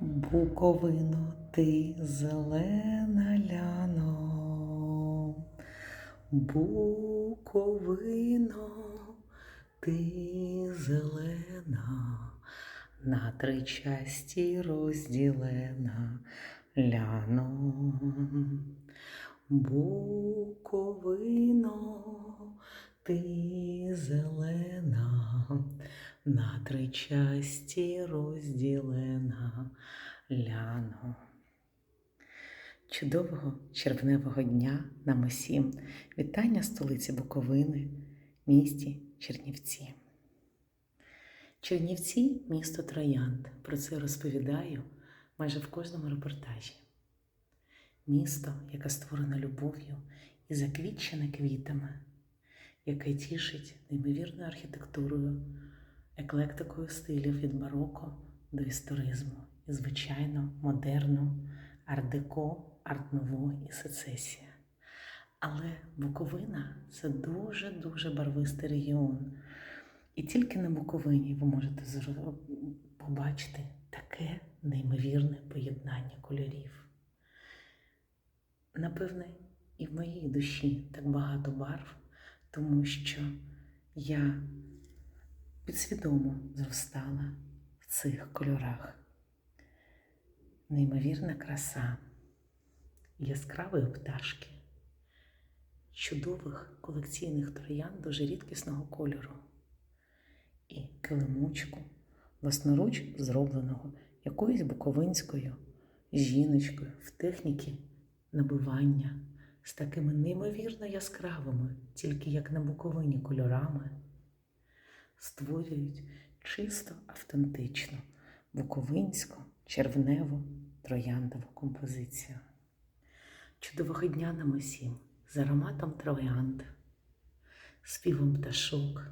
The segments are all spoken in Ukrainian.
Буковино, ти зелена ляно, Буковино, ти зелена, на три часті розділена ляно. Буковино, ти зелена, на три часті розділена ляно. Чудового червневого дня нам усім. Вітання столиці Буковини, місті Чернівці. Чернівці місто Троянд. Про це розповідаю майже в кожному репортажі. Місто, яке створено любов'ю і заквітчене квітами, яке тішить неймовірною архітектурою, еклектикою стилів від бароко до історизму і, звичайно, модерну, арт-деко, і сецесія. Але Буковина це дуже-дуже барвистий регіон. І тільки на Буковині ви можете побачити таке неймовірне поєднання кольорів. Напевне, і в моїй душі так багато барв, тому що я підсвідомо зростала в цих кольорах. Неймовірна краса, яскравої пташки, чудових колекційних троян дуже рідкісного кольору і килимочку, власноруч зробленого якоюсь буковинською жіночкою в техніці набивання з такими неймовірно яскравими, тільки як на Буковині кольорами, створюють чисто автентичну буковинську, червневу, трояндову композицію. Чудового дня нам усім з ароматом троянд, співом пташок,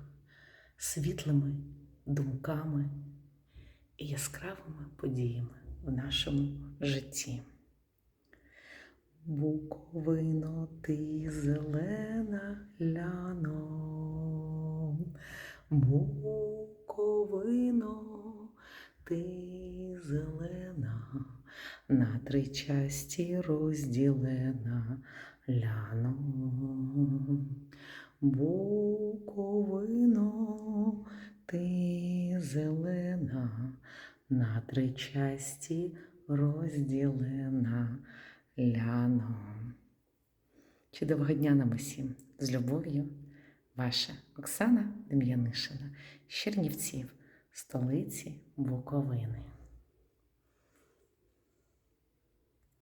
світлими думками і яскравими подіями в нашому житті. Буковино, ти зелена ляно, Буковино, ти зелена, на три часті розділена ляно. Буковино, ти зелена, на три часті розділена ляно. Чудового дня нам усім. З любов'ю, ваша Оксана Дем'янишина Чернівців, столиці Буковини.